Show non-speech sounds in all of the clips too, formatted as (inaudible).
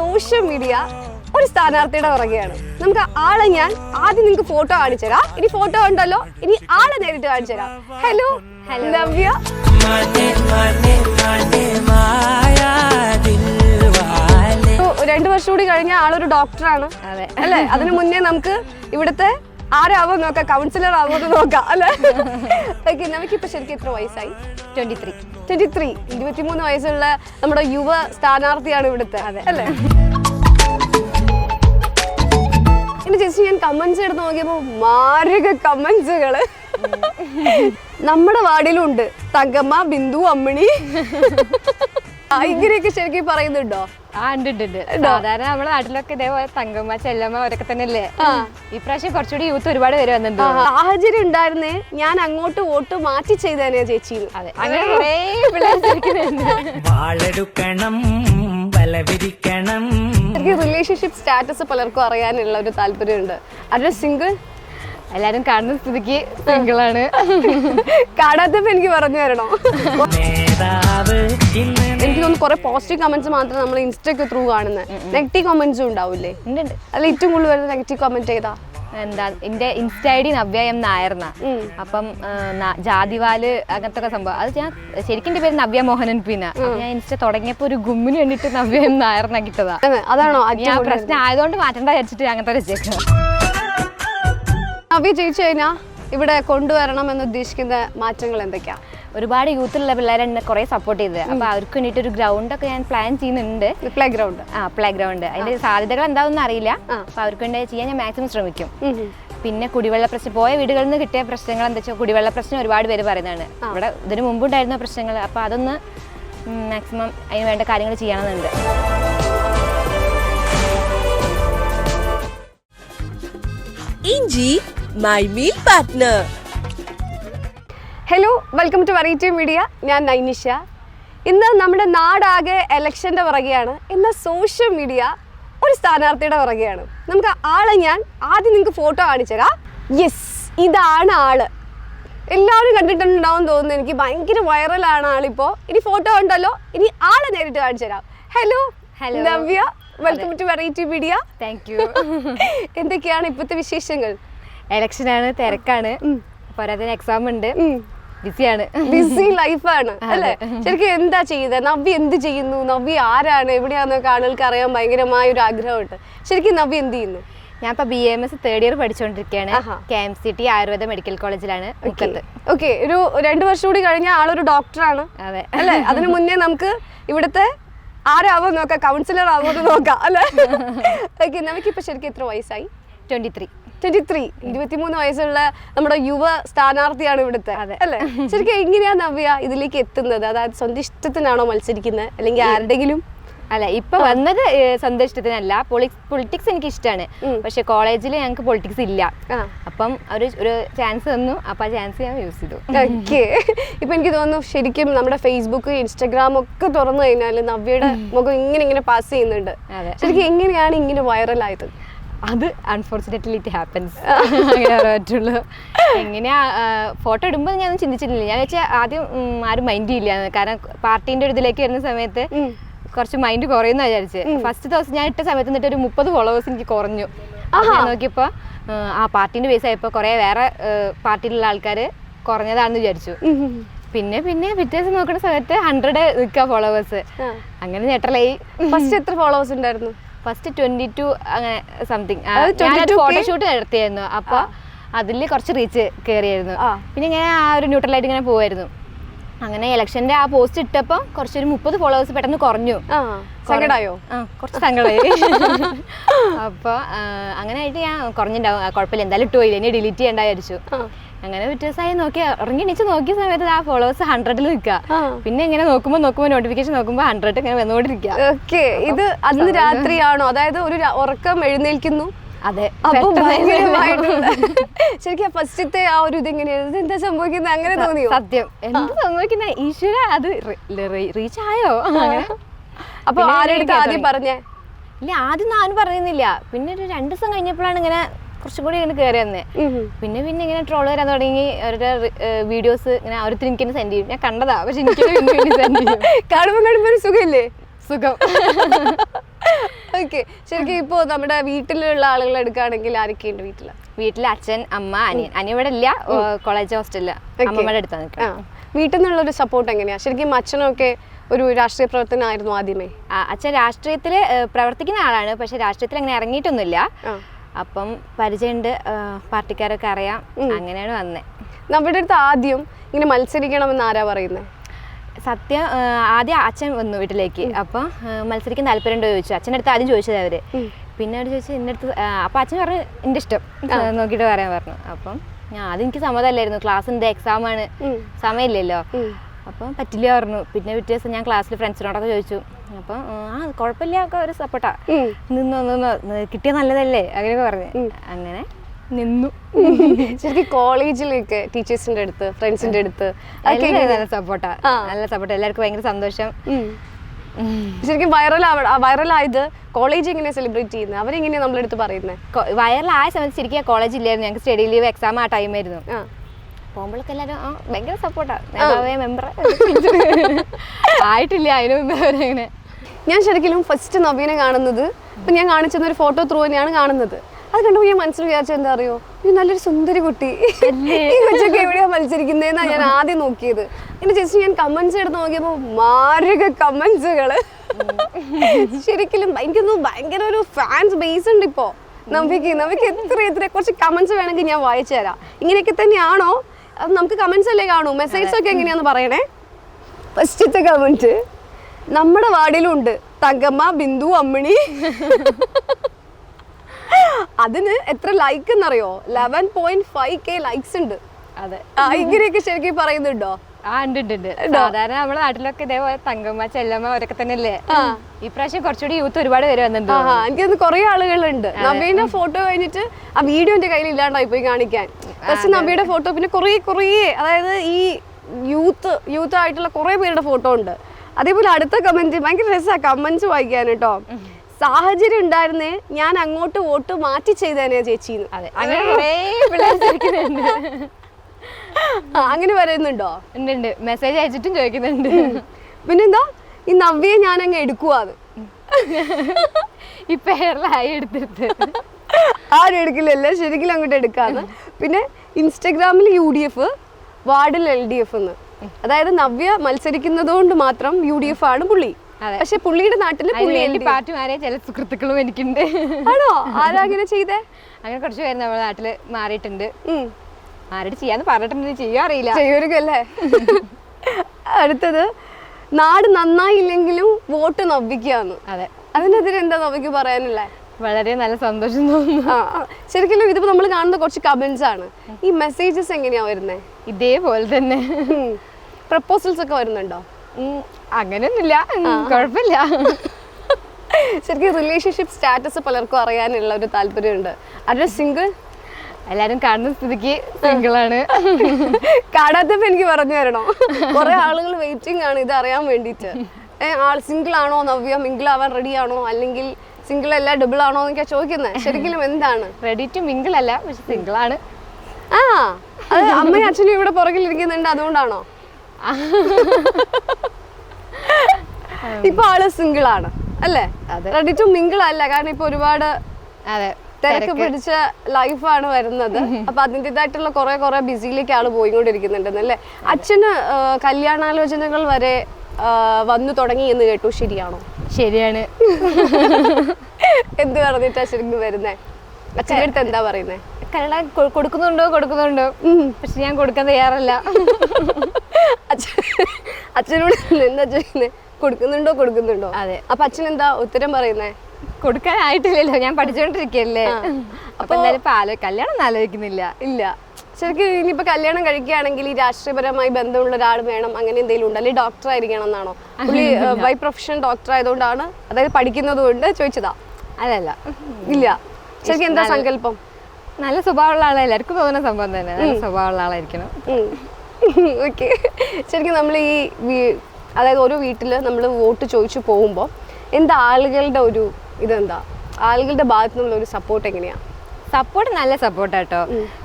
Social media ഒരു സ്ഥാനാർത്ഥിയുടെ പുറകെയാണ്. നമുക്ക് ആളെ ഞാൻ ആദ്യം നിങ്ങൾക്ക് ഫോട്ടോ കാണിച്ചു തരാം. ഇനി ഫോട്ടോ ഉണ്ടല്ലോ ഇനി ആളെ നേരിട്ട് കാണിച്ചു തരാം. ഹലോ ലവ്യ രണ്ടു വർഷം കൂടി കഴിഞ്ഞ ആളൊരു ഡോക്ടറാണ് അല്ലേ? അതിനു മുന്നേ നമുക്ക് ഇവിടുത്തെ ആരാവോ നോക്കാം കൗൺസിലർ ആവോ എന്ന് നോക്കാം അല്ലേ? ഓക്കെ ശരിക്കും എത്ര വയസ്സായി? ട്വന്റി ത്രീ ട്വന്റി ത്രീ ഇരുപത്തിമൂന്ന് വയസ്സുള്ള നമ്മുടെ യുവ സ്ഥാനാർത്ഥിയാണ് ഇവിടുത്തെ അതെ. അല്ലേ? ഇനി ചേച്ചി ഞാൻ കമന്റ്സ് എടുത്ത് നോക്കിയപ്പോ മാരക കമന്റ്സുകൾ നമ്മുടെ വാർഡിലുണ്ട് തങ്കമ്മ ബിന്ദു അമ്മിണി. ഇങ്ങനെയൊക്കെ ശരിക്കും പറയുന്നുണ്ടോ? ആ ഉണ്ട് ഉണ്ട് ഉണ്ട്. സാധാരണ നമ്മുടെ നാട്ടിലൊക്കെ ഇതേപോലെ തങ്കമ്മ ചെല്ലമ്മ അവരൊക്കെ തന്നെ അല്ലേ ഈ ഇപ്രാവശ്യം കുറച്ചുകൂടി യൂത്ത് ഒരുപാട് പേര് വന്നിട്ടുണ്ട്. സാഹചര്യം ഉണ്ടായിരുന്നേ. ഞാൻ അങ്ങോട്ട് വോട്ട് മാറ്റി ചെയ്തേനെ ചേച്ചി. അതെ അങ്ങനെ കുറേ വാളെടുക്കണം റിലേഷൻഷിപ്പ് സ്റ്റാറ്റസ് പലർക്കും അറിയാനുള്ള ഒരു താല്പര്യമുണ്ട്. അതൊരു സിംഗിൾ എല്ലാരും കാണുന്ന സ്ഥിതിക്ക് ആണ് കാണാത്തപ്പോ എനിക്ക് പറഞ്ഞു തരണോ. എനിക്ക് തോന്നുന്നു കുറെ പോസിറ്റീവ് കമന്റ്സ് മാത്രം നമ്മൾ ഇൻസ്റ്റയ്ക്ക് ത്രൂ കാണുന്നത് നെഗറ്റീവ് കമന്റ്സും ഉണ്ടാവില്ലേ? ഉണ്ട് ഉണ്ട്. അതിൽ ഏറ്റവും കൂടുതൽ വരുന്ന നെഗറ്റീവ് കമന്റ് ഏതാ? എന്താ എന്റെ insta I D Navya M നായർന്ന അപ്പം ജാതിവാൽ അങ്ങനത്തെ ഒക്കെ സംഭവം. അത് ഞാൻ ശരിക്കും എന്റെ പേര് നവ്യ മോഹനൻ പിന്ന ഞാൻ ഇൻസ്റ്റ തുടങ്ങിയപ്പോ ഒരു ഗുമ്മിന് വേണ്ടിട്ട് നവ്യ എം നായർന്ന കിട്ടതാ. അതാണോ ഞാൻ പ്രശ്നം ആയതുകൊണ്ട് മാറ്റണ്ട വിചാരിച്ചിട്ട് അങ്ങനത്തെ വെച്ചേക്കാം നവ്യ ജയിച്ചു കഴിഞ്ഞാൽ ഇവിടെ കൊണ്ടുവരണം എന്ന് ഉദ്ദേശിക്കുന്ന മാറ്റങ്ങൾ എന്തൊക്കെയാ? ഒരുപാട് യൂത്തിലുള്ള പിള്ളേരെ എന്നെ കുറെ സപ്പോർട്ട് ചെയ്തത്. അപ്പൊ അവർക്ക് വേണ്ടിയിട്ട് ഒരു ഗ്രൗണ്ട് ഒക്കെ ഞാൻ പ്ലാൻ ചെയ്യുന്നുണ്ട്. പ്ലേ ഗ്രൗണ്ട് ആ പ്ലേ ഗ്രൗണ്ട് അതിന്റെ സാധ്യതകൾ എന്താണെന്ന് അറിയില്ല. അപ്പൊ അവർക്ക് വേണ്ടി ചെയ്യാൻ ഞാൻ മാക്സിമം ശ്രമിക്കും. പിന്നെ കുടിവെള്ള പ്രശ്നം പോയ വീടുകളിൽ നിന്ന് കിട്ടിയ പ്രശ്നങ്ങൾ എന്താ വെച്ചാൽ കുടിവെള്ള പ്രശ്നം ഒരുപാട് പേര് പറയുന്നതാണ്. ഇവിടെ ഇതിനു മുമ്പുണ്ടായിരുന്ന പ്രശ്നങ്ങൾ അപ്പൊ അതൊന്ന് മാക്സിമം അതിന് വേണ്ട കാര്യങ്ങൾ ചെയ്യണമെന്നുണ്ട് ഇഞ്ചി my meal partner hello welcome to variety media ഞാൻ നൈനിഷ. ഇന്ന് നമ്മുടെ നാടാകെ എലക്ഷന്റെ പുറകെയാണ്. ഇന്ന് സോഷ്യൽ മീഡിയ ഒരു സ്ഥാനാർത്ഥിയുടെ പുറകെയാണ്. നമുക്ക് ആളെ ഞാൻ ആദ്യം നിങ്ങൾക്ക് ഫോട്ടോ കാണിച്ചു തരാം. യെസ് ഇതാണ് ആൾ. എല്ലാവരും കണ്ടിട്ടുണ്ടാവും തോന്നുന്നു എനിക്ക് ഭയങ്കര വൈറലാണ് ആളിപ്പോൾ ഇനി ഫോട്ടോ ഉണ്ടല്ലോ ഇനി ആളെ നേരിട്ട് കാണിച്ചു തരാം. Hello hello Navya welcome to variety media thank you എന്തൊക്കെയാണ് ഇപ്പോഴത്തെ വിശേഷങ്ങൾ? ഇലക്ഷനാണ് തിരക്കാണ്. പോരാത്തിന് എക്സാം ഉണ്ട്. ബിസിയാണ് ബിസി ലൈഫാണ് അല്ലേ? ശരിക്കും എന്താ ചെയ്തത് നവ്യ എന്ത് ചെയ്യുന്നു? നവ്യ ആരാണ്? എവിടെയാണെന്നൊക്കെ ആളുകൾക്ക് അറിയാൻ ഭയങ്കരമായ ഒരു ആഗ്രഹമുണ്ട് ശരിക്കും നവ്യ എന്ത് ചെയ്യുന്നു? ഞാൻ ഇപ്പൊ B M S third year പഠിച്ചുകൊണ്ടിരിക്കുകയാണ്. K M C T Ayurveda medical കോളേജിലാണ് ഓക്കെ ഒരു രണ്ടു വർഷം കൂടി കഴിഞ്ഞ ആളൊരു ഡോക്ടറാണ് അതെ. അല്ലെ? അതിനു മുന്നേ നമുക്ക് ഇവിടുത്തെ ആരാവോ നോക്കാം കൗൺസിലർ ആവോ നോക്കാം അല്ലെ? ഓക്കെ നമുക്കിപ്പോ ശരിക്കും എത്ര വയസ്സായി? ട്വന്റി ത്രീ ട്വന്റി ത്രീ ഇരുപത്തിമൂന്ന് വയസ്സുള്ള നമ്മുടെ യുവ സ്ഥാനാർത്ഥിയാണ് ഇവിടുത്തെ. അല്ലെ? ശരിക്കും എങ്ങനെയാ നവ്യ ഇതിലേക്ക് എത്തുന്നത്? അതായത് സ്വന്തം ഇഷ്ടത്തിനാണോ മത്സരിക്കുന്നത്? അല്ലെങ്കിൽ ആരുടെങ്കിലും? അല്ല ഇപ്പൊ വന്നത് സ്വന്തം ഇഷ്ടത്തിനല്ല പൊളിറ്റിക്സ് എനിക്ക് ഇഷ്ടമാണ് പക്ഷെ കോളേജിൽ ഞങ്ങൾക്ക് പൊളിറ്റിക്സ് ഇല്ല. അപ്പം ഒരു ഒരു ചാൻസ് തന്നു അപ്പൊ ആ ചാൻസ് ഞാൻ യൂസ് ചെയ്തു. ഓക്കെ ഇപ്പൊ എനിക്ക് തോന്നുന്നു ശരിക്കും നമ്മുടെ ഫേസ്ബുക്ക് ഇൻസ്റ്റാഗ്രാം ഒക്കെ തുറന്നു കഴിഞ്ഞാൽ നവ്യയുടെ മുഖം ഇങ്ങനെ ഇങ്ങനെ പാസ് ചെയ്യുന്നുണ്ട്. ശരിക്കും എങ്ങനെയാണ് ഇങ്ങനെ വൈറലായത് അത് അൺഫോർച്ചുനേറ്റ്ലി ഇറ്റ് ഹാപ്പൻസ് അങ്ങനെ പറയാൻ പറ്റുള്ളൂ എങ്ങനെയാ ഫോട്ടോ ഇടുമ്പോൾ ഞാൻ ചിന്തിച്ചിട്ടില്ല. ഞാൻ വെച്ചാൽ ആദ്യം ആരും മൈൻഡ് ചെയ്യില്ല. കാരണം പാർട്ടീന്റെ ഒരു ഇതിലേക്ക് വരുന്ന സമയത്ത് കുറച്ച് മൈൻഡ് കുറയുന്ന വിചാരിച്ച്. ഫസ്റ്റ് ദിവസം ഞാൻ ഇട്ട സമയത്ത് എന്നിട്ട് ഒരു മുപ്പത് ഫോളോവേഴ്സ് എനിക്ക് കുറഞ്ഞു. നോക്കിയപ്പോൾ ആ പാർട്ടീന്റെ ബേസ് ആയപ്പോൾ കുറേ വേറെ പാർട്ടിയിലുള്ള ആൾക്കാർ കുറഞ്ഞതാണെന്ന് വിചാരിച്ചു. പിന്നെ പിന്നെ പിറ്റേ ദിവസം നോക്കുന്ന സമയത്ത് ഹൺഡ്രഡ് നിൽക്കുക ഫോളോവേഴ്സ് അങ്ങനെ ഞെട്ടലായി. ഫസ്റ്റ് എത്ര ഫോളോവേഴ്സ് ഉണ്ടായിരുന്നു? ഫസ്റ്റ് ട്വന്റി ടു അങ്ങനെ സംതിങ് അത് 22K? ഫോട്ടോഷൂട്ട് നടത്തിയായിരുന്നു അപ്പൊ അതിൽ കുറച്ച് റീച്ച് കയറിയായിരുന്നു. പിന്നെ ഇങ്ങനെ ആ ഒരു ന്യൂട്രലായിട്ട് ഇങ്ങനെ പോവായിരുന്നു അങ്ങനെ ഇലക്ഷന്റെ ആ പോസ്റ്റ് ഇട്ടപ്പോ കുറച്ചൊരു മുപ്പത് ഫോളോവേഴ്സ് പെട്ടെന്ന് കുറഞ്ഞു. സങ്കടായോ? കുറച്ച് സങ്കടമായി (laughs) അപ്പൊ അങ്ങനെ ആയിട്ട് ഞാൻ കുറഞ്ഞിട്ടുണ്ടാവും കുഴപ്പമില്ല. എന്തായാലും ഇട്ടു പോയില്ല ഇനി ഡിലീറ്റ് ചെയ്യണ്ട വിചാരിച്ചു. അങ്ങനെ പിറ്റേ ദിവസമായി നോക്കി. ഇറങ്ങി എണീച്ച് നോക്കിയ സമയത്ത് ആ ഫോളോവേഴ്സ് ഹൺഡ്രഡിൽ നിൽക്കുക. പിന്നെ ഇങ്ങനെ നോക്കുമ്പോൾ നോക്കുമ്പോൾ നോട്ടിഫിക്കേഷൻ നോക്കുമ്പോൾ ഹൺഡ്രഡ് ഇങ്ങനെ വന്നുകൊണ്ടിരിക്കുക ഓക്കെ ഇത് അന്ന് രാത്രിയാണോ? അതായത് ഒരു ഉറക്കം എഴുന്നേൽക്കുന്നു? അതെ. (laughs) ശരിക്കും ഫസ്റ്റത്തെ ആ ഒരു ഇതെങ്ങനെയാണ് എന്താ സംഭവിക്കുന്നത് അങ്ങനെ തോന്നിയോ? സത്യം. എന്ത് സംഭവിക്കുന്ന? ഈശ്വര അത് റീച്ച് ആയോ അപ്പൊ പിന്നെ ആരെടുത്ത് ആദ്യം. പറഞ്ഞേ? ഇല്ല ആദ്യം ഞാനും പറയുന്നില്ല. പിന്നെ ഒരു രണ്ടു ദിവസം കഴിഞ്ഞപ്പോഴാണ് ഇങ്ങനെ കുറച്ചും കൂടി ഇങ്ങനെ കയറി വന്നേ. പിന്നെ പിന്നെ ഇങ്ങനെ ട്രോൾ വരാൻ തുടങ്ങി. അവരുടെ വീഡിയോസ് ഇങ്ങനെ ഓരോരുത്തർ എനിക്ക് സെൻഡ് ചെയ്യും. ഞാൻ കണ്ടതാ പക്ഷെ എനിക്ക് കാണുമ്പോൾ കാണുമ്പോ കാണുമ്പോ ഒരു സുഖമില്ലേ? സുഖം. (laughs) ഓക്കെ ശരിക്കും ഇപ്പോ നമ്മുടെ വീട്ടിലുള്ള ആളുകൾ എടുക്കുകയാണെങ്കിൽ ആരൊക്കെയുണ്ട് വീട്ടിൽ? വീട്ടിൽ അച്ഛൻ അമ്മ അനിയൻ. അനിയൻ ഇവിടെ ഇല്ല. കോളേജ് ഹോസ്റ്റലിൽ അമ്മമ്മയുടെ അടുത്താണ് നിൽക്കുന്നത് വീട്ടിൽ നിന്നുള്ള ഒരു സപ്പോർട്ട് എങ്ങനെയാ? ശരിക്കും അച്ഛനൊക്കെ ഒരു രാഷ്ട്രീയ പ്രവർത്തനമായിരുന്നു ആദ്യമേ. അച്ഛൻ രാഷ്ട്രീയത്തിൽ പ്രവർത്തിക്കുന്ന ആളാണ്. പക്ഷെ രാഷ്ട്രീയത്തിൽ അങ്ങനെ ഇറങ്ങിയിട്ടൊന്നുമില്ല. അപ്പം പരിചയമുണ്ട്. പാർട്ടിക്കാരൊക്കെ അറിയാം. അങ്ങനെയാണ് വന്നത് നമ്മുടെ അടുത്ത് ആദ്യം ഇങ്ങനെ മത്സരിക്കണമെന്ന് ആരാ പറയുന്നത് സത്യം ആദ്യം അച്ഛൻ വന്നു വീട്ടിലേക്ക്. അപ്പോൾ മത്സരിക്കാൻ മത്സരിക്കാൻ താല്പര്യമുണ്ടോ ചോദിച്ചു. അച്ഛന്റെ അടുത്ത് ആദ്യം ചോദിച്ചത് അവർ. പിന്നെ അവർ ചോദിച്ചു എന്റെ അടുത്ത് ആ, അച്ഛൻ പറഞ്ഞു എന്റെ ഇഷ്ടം. നോക്കിയിട്ട് പറയാൻ പറഞ്ഞു. അപ്പം ഞാൻ ആദ്യം എനിക്ക് സമ്മതമല്ലായിരുന്നു. ക്ലാസ് ഉണ്ട് എക്സാം ആണ്. സമയമില്ലല്ലോ. അപ്പം പറ്റില്ല പറഞ്ഞു. പിന്നെ പിറ്റേ ദിവസം ഞാൻ ക്ലാസ്സിൽ ഫ്രണ്ട്സിനോടൊക്കെ ചോദിച്ചു. അപ്പം ആ കുഴപ്പമില്ല ഒക്കെ ഒരു സപ്പോർട്ടാ നിന്നോ നിന്നോ കിട്ടിയ നല്ലതല്ലേ? അങ്ങനെയൊക്കെ പറഞ്ഞു. അങ്ങനെ നിന്നു. ശരിക്കും കോളേജിലേക്ക് ടീച്ചേഴ്സിന്റെ അടുത്ത് ഫ്രണ്ട്സിന്റെ അടുത്ത് നല്ല സപ്പോർട്ടാ നല്ല സപ്പോർട്ട് എല്ലാവർക്കും ഭയങ്കര സന്തോഷം. ശരിക്കും വൈറൽ വൈറലായത് കോളേജ് എങ്ങനെയാ സെലിബ്രേറ്റ് ചെയ്യുന്നത് അവരെങ്ങനെയാ നമ്മളെടുത്ത് പറയുന്നത് ആയ സമയത്ത് ശരിക്കും കോളേജ് ഇല്ലായിരുന്നു. ഞങ്ങൾക്ക് സ്റ്റഡി ലീവ് എക്സാം ആ ടൈം ആയിരുന്നു. ആ. പോകുമ്പോഴൊക്കെ എല്ലാവരും ആ ഭയങ്കര സപ്പോർട്ടാണ് മെമ്പർ (laughs) ആയിട്ടില്ല അതിന് മുമ്പേ ഞാൻ ശരിക്കും ഫസ്റ്റ് നവീനെ കാണുന്നത്. ഇപ്പൊ ഞാൻ കാണിച്ചെന്ന ഒരു ഫോട്ടോ ത്രൂ തന്നെയാണ് കാണുന്നത്. അത് കണ്ടപ്പോൾ ഞാൻ മനസ്സിൽ വിചാരിച്ചത് എന്താ അറിയോ? ഈ നല്ലൊരു സുന്ദരി കുട്ടി. ഈ കൊച്ചൊക്കെ എവിടെയാ മത്സരിക്കുന്നതെന്നാ ഞാൻ ആദ്യം നോക്കിയത്. എന്റെ ചേച്ചി ഞാൻ കമന്റ്സ് എടുത്ത് നോക്കിയപ്പോൾ മാരക കമന്റ്സുകൾ ശരിക്കും എനിക്കൊന്ന് ഭയങ്കര ഒരു ഫാൻസ് ബേസ് ഉണ്ട് ഇപ്പോ. നമുക്ക് നമുക്ക് എത്ര എത്ര കുറച്ച് കമന്റ്സ് വേണമെങ്കിൽ ഞാൻ വായിച്ചു തരാം. ഇങ്ങനെയൊക്കെ തന്നെയാണോ? അത് നമുക്ക് കമന്റ്സ് അല്ലേ കാണൂ? മെസ്സേജ് ഒക്കെ എങ്ങനെയാന്ന് പറയണേ? ഫസ്റ്റത്തെ കമന്റ് നമ്മുടെ വാർഡിലുണ്ട് തങ്കമ്മ ബിന്ദു അമ്മിണി. അതിന് എത്ര ലൈക്ക് എന്നറിയോ? Eleven point five K likes ഉണ്ട്. അതെ. ഇങ്ങനെയൊക്കെ ശരിക്കും പറയുന്നുണ്ടോ? ആ ഉണ്ട് ഉണ്ട് സാധാരണ നമ്മുടെ നാട്ടിലൊക്കെ ഇതേപോലെ തങ്കമ്മ ചെല്ലമ്മ അവരൊക്കെ തന്നെയല്ലേ? ഈ പ്രാവശ്യം കുറച്ചുകൂടി യൂത്ത് ഒരുപാട് പേര് വന്നിട്ടുണ്ട്. എനിക്ക് എനിക്കത് കുറെ ആളുകളുണ്ട്. നബീന്റെ ഫോട്ടോ കഴിഞ്ഞിട്ട് ആ വീഡിയോ എന്റെ കയ്യിൽ ഇല്ലാണ്ടായി പോയി കാണിക്കാൻ. പക്ഷെ നബിയുടെ ഫോട്ടോ പിന്നെ കുറേ കുറെ അതായത് ഈ യൂത്ത് യൂത്ത് ആയിട്ടുള്ള കുറേ പേരുടെ ഫോട്ടോ ഉണ്ട്. അതേപോലെ അടുത്ത കമന്റ് ഭയങ്കര രസമാണ് കമന്റ്സ് വായിക്കാൻ കേട്ടോ. സാഹചര്യം ഉണ്ടായിരുന്നേ ഞാൻ അങ്ങോട്ട് വോട്ട് മാറ്റി ചെയ്തേനെ ചേച്ചി അതെ അങ്ങനെ കുറേ പിള്ളേർ ചോദിക്കുന്നുണ്ട് അങ്ങനെ പറയുന്നുണ്ടോ? ഉണ്ട് ഉണ്ട്. മെസ്സേജ് അയച്ചിട്ടും ചോദിക്കുന്നുണ്ട് പിന്നെന്താ? ഈ നവ്യെ ഞാൻ അങ്ങ് എടുക്കുവാ അത് ഈ പേരിലായി എടുത്തിട്ട്. ആരും എടുക്കില്ലല്ല. ശരിക്കും അങ്ങോട്ട് എടുക്കാന്ന്. പിന്നെ ഇൻസ്റ്റഗ്രാമിൽ യു ഡി എഫ് വാർഡിൽ എൽ ഡി എഫ് എന്ന്. അതായത് നവ്യ മത്സരിക്കുന്നതുകൊണ്ട് മാത്രം യു ഡി എഫ് ആണ് പുള്ളി. പക്ഷെ പുള്ളിയുടെ നാട്ടിൽ പുള്ളി LDF. ചില സുഹൃത്തുക്കളും എനിക്കുണ്ട്. ആണോ? ആരാ അങ്ങനെ ചെയ്തേ? അങ്ങനെ കുറച്ച് പേര് നമ്മുടെ നാട്ടിൽ മാറിയിട്ടുണ്ട്. മാറിയിട്ട് ചെയ്യാന്ന് പറഞ്ഞിട്ടുണ്ട്. ചെയ്യാൻ അറിയില്ല. ചെയ്യുമായിരിക്കുമല്ലേ അടുത്തത് നാട് നന്നായില്ലെങ്കിലും വോട്ട് നവ്വിക്കാന്ന് അതെ. അതിനെതിരെ എന്താ നവ്യക്ക് പറയാനില്ലേ വളരെ നല്ല സന്തോഷം തോന്നുന്നു. ശരിക്കും ഇതിപ്പോ നമ്മൾ കാണുന്ന കുറച്ച് കമന്റ്സ് ആണ്. ഈ മെസ്സേജസ് എങ്ങനെയാ വരുന്നേ? ഇതേപോലെ തന്നെ. പ്രപ്പോസൽസ് ഒക്കെ വരുന്നുണ്ടോ? അങ്ങനെയൊന്നുമില്ല. കുഴപ്പമില്ല. (laughs) ശരിക്കും റിലേഷൻഷിപ്പ് സ്റ്റാറ്റസ് പലർക്കും അറിയാനുള്ള ഒരു താല്പര്യമുണ്ട്. അതൊരു സിംഗിൾ എല്ലാരും കാണുന്ന സ്ഥിതിക്ക് സിംഗിളാണ് (laughs) കാണാത്തപ്പോ എനിക്ക് പറഞ്ഞു തരണോ. കുറെ ആളുകൾ വെയിറ്റിംഗ് ആണ് ഇത് അറിയാൻ വേണ്ടിയിട്ട്. ഏ, ആൾ സിംഗിൾ ആണോ നവ്യ മിംഗിൾ ആവാൻ റെഡി ആണോ അല്ലെങ്കിൽ സിംഗിൾ അല്ല ഡബിൾ ആണോ എന്നൊക്കെ ചോദിക്കുന്നത് ശരിക്കും എന്താണ്? റെഡി ടു മിംഗിൾ അല്ല പക്ഷെ സിംഗിൾ ആണ്. ആ അത് അമ്മയും അച്ഛനും ഇവിടെ പുറകിൽ ഇരിക്കുന്നുണ്ട് അതുകൊണ്ടാണോ (laughs) ഇപ്പൊ ആൾ സിംഗിൾ ആണ് അല്ലേ? റെഡി ടു മിംഗിൾ അല്ല കാരണം ഇപ്പൊ ഒരുപാട് തിരക്ക് പിടിച്ച ലൈഫാണ് വരുന്നത്. അപ്പൊ അതിന്റെതായിട്ടുള്ള കുറെ കുറെ ബിസിയിലേക്ക് ആൾ പോയിക്കൊണ്ടിരിക്കുന്നുണ്ടെന്ന് അല്ലേ? അച്ഛന് കല്യാണാലോചനകൾ വരെ വന്നു തുടങ്ങി എന്ന് കേട്ടു. ശരിയാണോ? ശരിയാണ്. എന്ത് പറഞ്ഞിട്ടാ ശരിക്കും വരുന്നേ? അച്ഛന്റെ അടുത്ത് എന്താ പറയുന്നേ? കല്യാണം കൊടുക്കുന്നുണ്ടോ? കൊടുക്കുന്നുണ്ടോ? പക്ഷെ ഞാൻ കൊടുക്കാൻ തയ്യാറല്ല. എന്താ ചെയ്യുന്നേ? കൊടുക്കുന്നുണ്ടോ കൊടുക്കുന്നുണ്ടോ? അതെ. അപ്പൊ അച്ഛൻ എന്താ ഉത്തരം പറയുന്നേ? കൊടുക്കാനായിട്ടില്ലല്ലോ ഞാൻ പഠിച്ചോണ്ടിരിക്കല്ലേ അപ്പൊ എന്തായാലും ആലോ കല്യാണം ആലോചിക്കുന്നില്ല. ഇല്ല. ശരിക്കും ഇനിയിപ്പോ കല്യാണം കഴിക്കുകയാണെങ്കിൽ ഈ രാഷ്ട്രീയപരമായി ബന്ധമുള്ള ഒരാൾ വേണം അങ്ങനെ എന്തെങ്കിലും ഉണ്ട്? അല്ലെങ്കിൽ ഡോക്ടർ ആയിരിക്കണം എന്നാണോ? പുള്ളി ബൈ പ്രൊഫഷൻ ഡോക്ടർ ആയതുകൊണ്ടാണ് അതായത് പഠിക്കുന്നത് കൊണ്ട് ചോദിച്ചതാ. അല്ലല്ല ഇല്ല. ശരിക്കും എന്താ സങ്കല്പം? നല്ല സ്വഭാവമുള്ള ആളെ എല്ലാവർക്കും തോന്നുന്ന സംഭവം തന്നെ. നല്ല സ്വഭാവമുള്ള ആളായിരിക്കണം. ഓക്കെ (laughs) ശരിക്കും നമ്മൾ ഈ അതായത് ഓരോ വീട്ടിൽ നമ്മൾ വോട്ട് ചോദിച്ചു പോകുമ്പോൾ എന്താ ആളുകളുടെ ഒരു ഇതെന്താ? ആളുകളുടെ ഭാഗത്തു നിന്നുള്ള ഒരു സപ്പോർട്ട് എങ്ങനെയാണ് സപ്പോർട്ട് നല്ല സപ്പോർട്ട് കേട്ടോ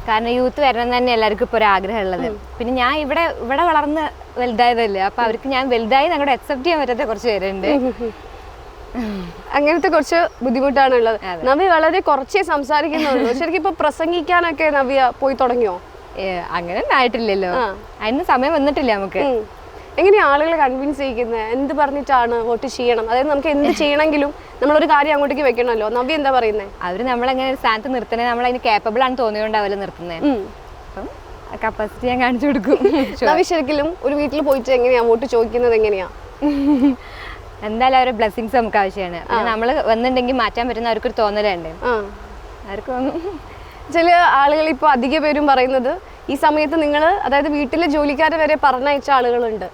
കാരണം യൂത്ത് വരണം തന്നെ എല്ലാവർക്കും ഇപ്പോൾ ഒരു ആഗ്രഹമുള്ളത്. പിന്നെ ഞാൻ ഇവിടെ ഇവിടെ വളർന്ന് വലുതായതല്ലേ അപ്പൊ അവർക്ക് ഞാൻ വലുതായി അങ്ങോട്ട് അക്സെപ്റ്റ് ചെയ്യാൻ പറ്റാത്ത കുറച്ച് പേരുണ്ട്. (laughs) അങ്ങനത്തെ കുറച്ച് ബുദ്ധിമുട്ടാണ് ഉള്ളത് നവ്യ വളരെ കുറച്ചേ സംസാരിക്കുന്നുള്ളൂ. ശരിക്കും ഇപ്പൊ പ്രസംഗിക്കാനൊക്കെ നവ്യ പോയി തുടങ്ങിയോ? അങ്ങനെ ആയിട്ടില്ലല്ലോ. അതിന് സമയം വന്നിട്ടില്ല നമുക്ക്. ഉം. എങ്ങനെയാ ആളുകളെ കൺവിൻസ് ചെയ്യിക്കുന്നത് എന്ത് പറഞ്ഞിട്ടാണ് വോട്ട് ചെയ്യണം? അതായത് നമുക്ക് എന്ത് (laughs) ചെയ്യണമെങ്കിലും നമ്മളൊരു കാര്യം അങ്ങോട്ടേക്ക് വെക്കണമല്ലോ. നവ്യ എന്താ പറയുന്നത് അവർ നമ്മളെങ്ങനെ ഒരു സ്ഥാനത്ത് നിർത്തണേ നമ്മൾ അതിന് കേപ്പബിൾ ആണ് തോന്നിയോണ്ട് അവർ നിർത്തുന്നത് അപ്പം കപ്പാസിറ്റി ഞാൻ കാണിച്ചു കൊടുക്കും. (laughs) നവ്യ ശരിക്കും ഒരു വീട്ടിൽ പോയിട്ട് എങ്ങനെയാ വോട്ട് ചോദിക്കുന്നത് എങ്ങനെയാ? (laughs) എന്തായാലും അവരുടെ ബ്ലെസ്സിങ്സ് നമുക്ക് ആവശ്യമാണ്. നമ്മൾ വന്നിട്ടുണ്ടെങ്കിൽ മാറ്റാൻ പറ്റുന്ന അവർക്കൊരു തോന്നലുണ്ട്. ചില ആളുകൾ ഇപ്പോൾ അധിക പേരും പറയുന്നത് ഈ സമയത്ത് നിങ്ങൾ അതായത് വീട്ടിലെ ജോലിക്കാരെ വരെ പറഞ്ഞയച്ച ആളുകളുണ്ട്.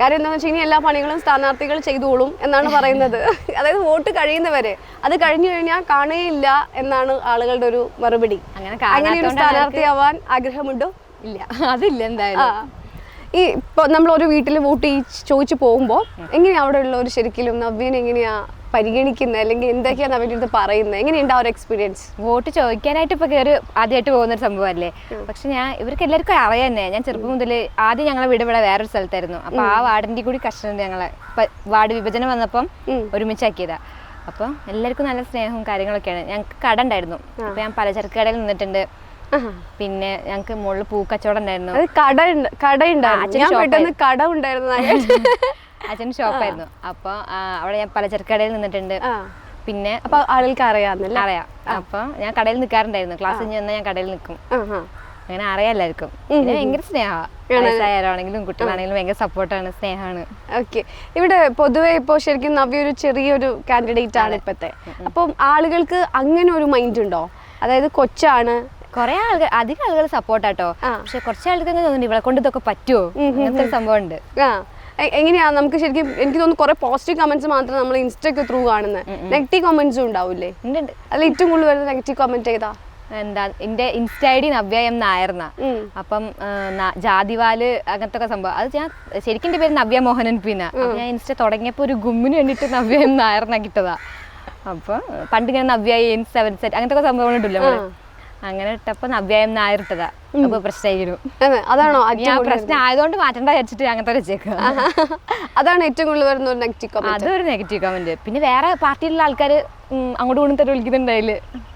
കാര്യം എന്താണെന്ന് വെച്ച് കഴിഞ്ഞാൽ എല്ലാ പണികളും സ്ഥാനാർത്ഥികൾ ചെയ്തോളും എന്നാണ് പറയുന്നത്. (laughs) അതായത് വോട്ട് കഴിയുന്നവരെ. അത് കഴിഞ്ഞു കഴിഞ്ഞാൽ കാണുകയില്ല എന്നാണ് ആളുകളുടെ ഒരു മറുപടി. അങ്ങനെ ഒരു സ്ഥാനാർത്ഥിയാവാൻ ആഗ്രഹമുണ്ടോ? ഇല്ല. അതില്ല എന്തായാലും. ഈ ഇപ്പൊ നമ്മൾ ഒരു വീട്ടിൽ വോട്ട് ചോദിച്ചു പോകുമ്പോൾ എങ്ങനെയാ അവിടെ ഉള്ളവർ ശരിക്കും നവ്യൻ എങ്ങനെയാ പരിഗണിക്കുന്നത് അല്ലെങ്കിൽ എന്തൊക്കെയാണ് അവരുടെ അടുത്ത് പറയുന്നത്? എങ്ങനെയുണ്ട് ആ ഒരു എക്സ്പീരിയൻസ് വോട്ട് ചോദിക്കാനായിട്ട് ഇപ്പൊ കയറി ആദ്യമായിട്ട് പോകുന്ന ഒരു സംഭവമല്ലേ? പക്ഷെ ഞാൻ ഇവർക്ക് എല്ലാവർക്കും അറിയാം തന്നെ. ഞാൻ ചെറുപ്പം മുതൽ ആദ്യം ഞങ്ങളെ വീട് ഇവിടെ വേറൊരു സ്ഥലത്തായിരുന്നു. അപ്പൊ ആ വാർഡിന്റെ കൂടി കഷ്ടം ഞങ്ങളെ. വാർഡ് വിഭജനം വന്നപ്പം ഒരുമിച്ചാക്കിയതാ. അപ്പൊ എല്ലാവർക്കും നല്ല സ്നേഹവും കാര്യങ്ങളൊക്കെയാണ്. ഞങ്ങൾക്ക് കട ഉണ്ടായിരുന്നു. അപ്പൊ ഞാൻ പലചരക്ക് കടയിൽ നിന്നിട്ടുണ്ട്. പിന്നെ ഞങ്ങൾക്ക് മുകളിൽ പൂക്കച്ചവടം ഉണ്ടായിരുന്നു. കട കട ഉണ്ടായിരുന്നു ഞാൻ പെട്ടെന്ന് കട ഉണ്ടായിരുന്നു. (laughs) അച്ഛൻ ഷോപ്പായിരുന്നു. അപ്പൊ അവിടെ ഞാൻ പലചരക്ക് കടയിൽ നിന്നിട്ടുണ്ട്. പിന്നെ അപ്പൊ ആളുകൾക്ക് അറിയാന്നല്ലേ അറിയാം. അപ്പൊ ഞാൻ കടയിൽ നിൽക്കാറുണ്ടായിരുന്നു. ക്ലാസ് കഴിഞ്ഞ് വന്നാൽ ഞാൻ കടയിൽ നിൽക്കും. അങ്ങനെ അറിയാം എല്ലാവർക്കും. പിന്നെ ഭയങ്കര സ്നേഹമാണ് വയസ്സായാലാണെങ്കിലും കുട്ടികളാണെങ്കിലും ഭയങ്കര സപ്പോർട്ടാണ് സ്നേഹമാണ്. ഓക്കെ. ഇവിടെ പൊതുവെ ഇപ്പോ ശരിക്കും നവ്യ ഒരു ചെറിയൊരു കാൻഡിഡേറ്റ് ആണ് ഇപ്പത്തെ. അപ്പം ആളുകൾക്ക് അങ്ങനെ ഒരു മൈൻഡ് ഉണ്ടോ? അതായത് കൊച്ചാണ്. കുറെ ആളുകൾ അധികം ആളുകൾ സപ്പോർട്ടാട്ടോ. പക്ഷെ കുറച്ച് തോന്നുന്നു ഇവളെ കൊണ്ട് ഇതൊക്കെ പറ്റുമോ അങ്ങനത്തെ ഒരു സംഭവം ഉണ്ട് എങ്ങനെയാ നമുക്ക് ശരിക്കും എനിക്ക് തോന്നുന്നു കുറെ പോസിറ്റീവ് കമന്റ്സ് മാത്രം നമ്മൾ ഇൻസ്റ്റയ്ക്ക് ത്രൂ കാണുന്നത് നെഗറ്റീവ് കമന്റ്സും ഉണ്ടാവില്ലേ? ഉണ്ട് ഉണ്ട്. അതിൽ ഏറ്റവും കൂടുതൽ വരുന്ന നെഗറ്റീവ് കമന്റ് ചെയ്താ എന്താ എന്റെ insta I D Navya M നായർന്ന. അപ്പം ജാതിവാൽ അങ്ങനത്തെ ഒക്കെ സംഭവം. അത് ഞാൻ ശരിക്കും എന്റെ പേര് നവ്യ മോഹനൻ പിന്ന ഞാൻ ഇൻസ്റ്റ തുടങ്ങിയപ്പോൾ ഒരു ഗുമ്മിന് വേണ്ടിയിട്ട് നവ്യ എം നായർന്ന കിട്ടതാ. അപ്പൊ പണ്ട് ഞാൻ നവ്യ എൻ സെവൻ സെറ്റ് അങ്ങനത്തെ ഒക്കെ സംഭവങ്ങളുണ്ടല്ലോ അങ്ങനെ ഇട്ടപ്പോ നവ്യായം നായർ ഇട്ടതാ? അപ്പൊ പ്രശ്നമായിരുന്നു അതെ, അതാണോ ഞാൻ പ്രശ്നം ആയതുകൊണ്ട് മാറ്റണ്ട വിചാരിച്ചിട്ട് അങ്ങനത്തെ വെച്ചേക്കുക അതാണ് ഏറ്റവും കൂടുതൽ വരുന്ന ഒരു നെഗറ്റീവ് കമന്റ് അതൊരു നെഗറ്റീവ് കമന്റ് പിന്നെ വേറെ പാർട്ടിയിലുള്ള ആൾക്കാർ അങ്ങോട്ട് കൊണ്ട് തന്നെ വിളിക്കുന്നുണ്ടായിൽ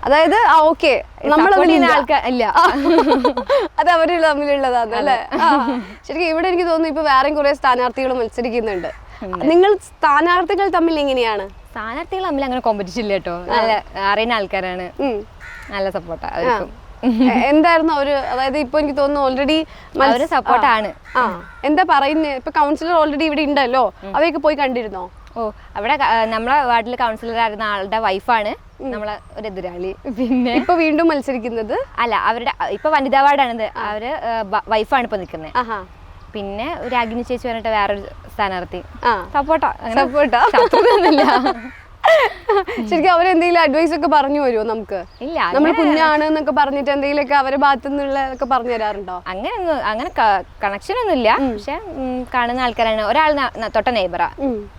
അതായത് ഓക്കെ. ചെയ്യുന്ന ആൾക്കാർ ഇല്ല. അത് അവർ തമ്മിലുള്ളതാണ് അല്ലേ. ശരിക്കും ഇവിടെ എനിക്ക് തോന്നുന്നു ഇപ്പൊ വേറെയും കുറെ സ്ഥാനാർത്ഥികൾ മത്സരിക്കുന്നുണ്ട്. നിങ്ങൾ സ്ഥാനാർത്ഥികൾ തമ്മിൽ എങ്ങനെയാണ്? സ്ഥാനാർത്ഥികൾ തമ്മിൽ അങ്ങനെ കോമ്പറ്റീഷൻ ഇല്ല കേട്ടോ നല്ല അറിയുന്ന ആൾക്കാരാണ്. നല്ല സപ്പോർട്ടാ അവർക്കും. എന്തായിരുന്നു അവർ അതായത് ഇപ്പൊ എനിക്ക് തോന്നുന്നു ഓൾറെഡി അവർ സപ്പോർട്ടാണ്. ആ. എന്താ പറയുന്നത് ഇപ്പൊ കൗൺസിലർ ഓൾറെഡി ഇവിടെ ഉണ്ടല്ലോ. അവയൊക്കെ പോയി കണ്ടിരുന്നോ? ഓ അവിടെ നമ്മളെ വാർഡിൽ കൗൺസിലർ ആയിരുന്ന ആളുടെ വൈഫാണ് നമ്മളെ ഒരു എതിരാളി. പിന്നെ ഇപ്പൊ വീണ്ടും മത്സരിക്കുന്നത്? അല്ല അവരുടെ ഇപ്പൊ വനിതാ വാർഡാണിത്. അവർ വൈഫാണ് ഇപ്പൊ നിൽക്കുന്നത് പിന്നെ ഒരു അഗ്നി ചേച്ചി പറഞ്ഞിട്ട് വേറൊരു സ്ഥാനാർത്ഥി. സപ്പോർട്ടാ. സപ്പോർട്ടാ? ശത്രുതയൊന്നുമില്ല ശരിക്കും അവരെന്തെങ്കിലും അഡ്വൈസ് ഒക്കെ പറഞ്ഞു വരുമോ നമുക്ക്? ഇല്ല നമ്മൾ കുഞ്ഞാണ് എന്നൊക്കെ പറഞ്ഞിട്ട് എന്തെങ്കിലുമൊക്കെ അവരെ ഭാഗത്തു നിന്നുള്ളതൊക്കെ പറഞ്ഞു തരാറുണ്ടോ? അങ്ങനെ അങ്ങനെ കണക്ഷൻ ഒന്നുമില്ല. പക്ഷെ കാണുന്ന ആൾക്കാരാണ്. ഒരാൾ തൊട്ട നെയ്ബറാ